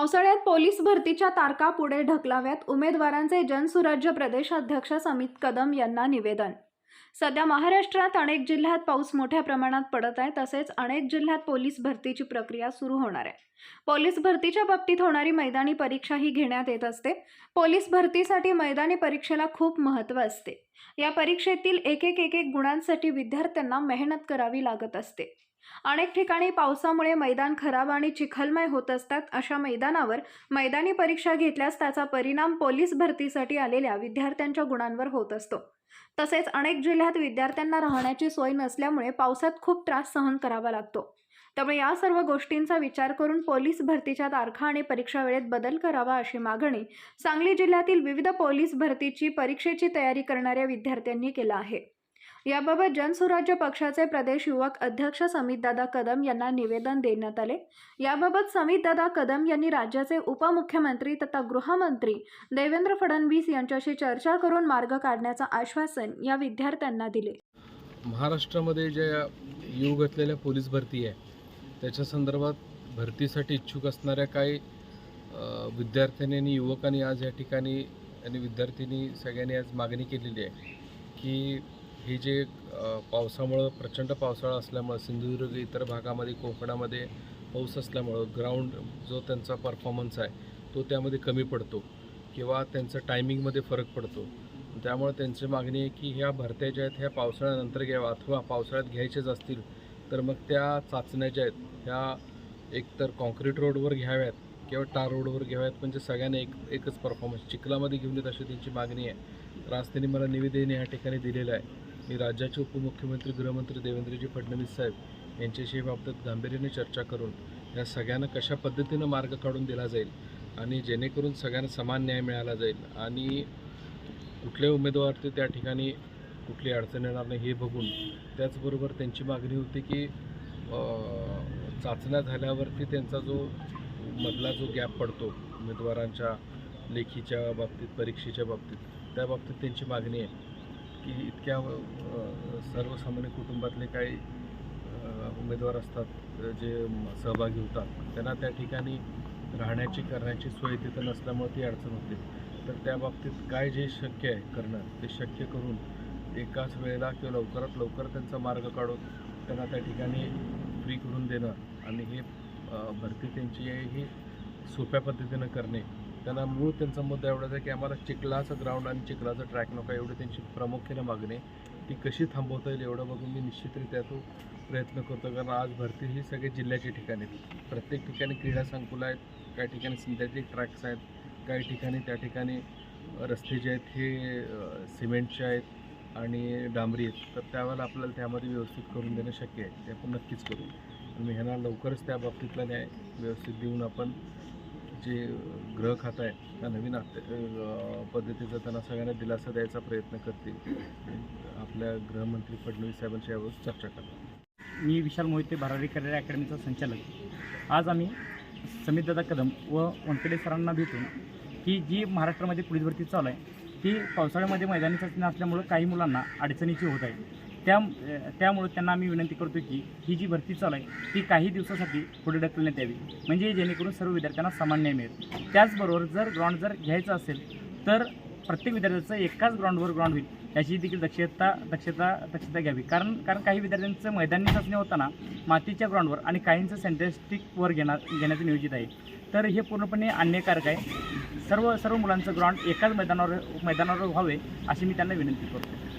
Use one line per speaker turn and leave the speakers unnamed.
पावसाळ्यात पोलीस भरतीच्या तारखा पुढे ढकलाव्यात. उमेदवारांचे जनसुराज्य प्रदेशाध्यक्ष समित कदम यांना निवेदन सध्या महाराष्ट्रात अनेक जिल्ह्यात पाऊस मोठ्या प्रमाणात पडत आहे. तसेच अनेक जिल्ह्यात पोलीस भरतीची प्रक्रिया सुरू होणार आहे. पोलीस भरतीच्या बाबतीत होणारी मैदानी परीक्षा ही घेण्यात येत असते. पोलीस भरतीसाठी मैदानी परीक्षेला खूप महत्त्व असते. या परीक्षेतील एक एक एक एक गुणांसाठी विद्यार्थ्यांना मेहनत करावी लागत असते. अनेक ठिकाणी पावसामुळे मैदान खराब आणि चिखलमय होत असतात. अशा मैदानावर मैदानी परीक्षा घेतल्यास त्याचा परिणाम पोलीस भरतीसाठी आलेल्या विद्यार्थ्यांच्या गुणांवर होत असतो. तसेच अनेक जिल्ह्यात विद्यार्थ्यांना राहण्याची सोय नसल्यामुळे पावसात खूप त्रास सहन करावा लागतो. त्यामुळे या सर्व गोष्टींचा विचार करून पोलीस भरतीच्या तारखा आणि परीक्षा वेळेत बदल करावा अशी मागणी सांगली जिल्ह्यातील विविध पोलीस भरतीची परीक्षेची तयारी करणाऱ्या विद्यार्थ्यांनी केला आहे. याबाबत जनसुराज्य पक्षाचे प्रदेश युवक अध्यक्ष समितदादा कदम यांना निवेदन देण्यात आले. याबाबत समितदादा कदम यांनी राज्याचे उपमुख्यमंत्री तथा गृहमंत्री देवेंद्र फडणवीस यांच्याशी चर्चा करून मार्ग काढण्याचं आश्वासन या विद्यार्थ्यांना दिले.
महाराष्ट्रामध्ये ज्या येऊ घातलेल्या पोलीस भरती आहे त्याच्या संदर्भात भरतीसाठी इच्छुक असणाऱ्या काही विद्यार्थ्यांनी आणि युवकांनी आज या ठिकाणी आणि विद्यार्थ्यांनी सगळ्यांनी आज मागणी केलेली आहे की हे जे पावसामुळं प्रचंड पावसाळा असल्यामुळं सिंधुदुर्ग इतर भागामध्ये कोकणामध्ये पाऊस असल्यामुळं ग्राउंड जो त्यांचा परफॉर्मन्स आहे तो त्यामध्ये कमी पडतो किंवा त्यांचं टायमिंगमध्ये फरक पडतो. त्यामुळे त्यांची मागणी आहे की ह्या भरत्या ज्या आहेत ह्या पावसाळ्यानंतर घ्याव्या अथवा पावसाळ्यात घ्यायच्याच असतील तर मग त्या चाचण्या ज्या आहेत ह्या एकतर कॉन्क्रीट रोडवर घ्याव्यात किंवा टार रोडवर घ्याव्यात. म्हणजे सगळ्यांना एक एकच परफॉर्मन्स चिखलामध्ये घेऊन येत अशी त्यांची मागणी आहे. तर आज त्यांनी मला निवेदन या ठिकाणी दिलेलं आहे. मी राज्याचे उपमुख्यमंत्री गृहमंत्री देवेंद्रजी फडणवीस साहेब यांच्याशी बाबतीत गांभीर्याने चर्चा करून या सगळ्यांना कशा पद्धतीनं मार्ग काढून दिला जाईल आणि जेणेकरून सगळ्यांना समान न्याय मिळाला जाईल आणि कुठल्या उमेदवार ते त्या ठिकाणी कुठली अडचण येणार नाही हे बघून त्याचबरोबर त्यांची मागणी होती की चाचण्या झाल्यावरती त्यांचा जो मधला जो गॅप पडतो उमेदवारांच्या लेखीच्या बाबतीत परीक्षेच्या बाबतीत त्या बाबतीत त्यांची मागणी आहे. की इतक्या सर्वसामान्य कुटुंबातले काही उमेदवार असतात जे सहभागी होतात त्यांना त्या ठिकाणी राहण्याची करण्याची सोय तिथं नसल्यामुळे ती अडचण होते. तर त्या बाबतीत काय जे शक्य आहे करणं ते शक्य करून एकाच वेळेला किंवा लवकरात लवकर त्यांचा मार्ग काढून त्यांना त्या ठिकाणी फ्री करून देणं आणि हे भरती त्यांची ही सोप्या पद्धतीनं करणे त्यांना मूळ त्यांचा मुद्दा एवढाच आहे की आम्हाला चिखलाचं ग्राउंड आणि चिखलाचं ट्रॅक नको एवढी त्यांची प्रामुख्याने मागणी ती कशी थांबवता येईल एवढं बघून मी निश्चितरित्या तो प्रयत्न करतो कारण आज भरती ही सगळे जिल्ह्याच्या ठिकाणी आहेत. प्रत्येक ठिकाणी क्रीडा संकुल आहेत काही ठिकाणी सिंथेटिक ट्रॅक्स आहेत काही ठिकाणी त्या ठिकाणी रस्ते जे आहेत हे सिमेंटचे आहेत आणि डांबरी आहेत. तर त्यावेळेला आपल्याला त्यामध्ये व्यवस्थित करून देणं शक्य आहे. ते आपण नक्कीच करू. मी ह्यांना लवकरच त्या बाबतीतला न्याय व्यवस्थित देऊन आपण जे ग्रह खातं आहे त्या नवीन पद्धतीचा त्यांना सगळ्यांना दिलासा द्यायचा प्रयत्न करतील. आपल्या गृहमंत्री फडणवीस साहेबांशी यावर चर्चा करतात
मी विशाल मोहिते भरारी करिअर अकॅडमीचा संचालक. आज आम्ही समितदादा कदम व वंकडे सरांना भेटून की जी महाराष्ट्रामध्ये पोलीस भरती चालू आहे ती पावसाळ्यामध्ये मैदानी चाचणी असल्यामुळं काही मुलांना अडचणीची होत आहे. त्या त्यामुळं त्यांना आम्ही विनंती करतो की ही जी भरती चालू आहे ती काही दिवसासाठी पुढे ढकलण्यात यावी. म्हणजे जेणेकरून सर्व विद्यार्थ्यांना समान न्याय मिळेल. त्याचबरोबर जर ग्राउंड जर घ्यायचं असेल तर प्रत्येक विद्यार्थ्याचं एकाच ग्राउंडवर ग्राउंड होईल याची देखील दक्षता दक्षता दक्षता घ्यावी. कारण कारण काही विद्यार्थ्यांचं मैदानी चाचणी होताना मातीच्या ग्राउंडवर आणि काहींचं सेंटेस्टिकवर घेणार घेण्याचं नियोजित आहे. तर हे पूर्णपणे अन्यायकारक आहे. सर्व सर्व मुलांचं ग्राउंड एकाच मैदानावर मैदानावर व्हावे अशी मी त्यांना विनंती करतो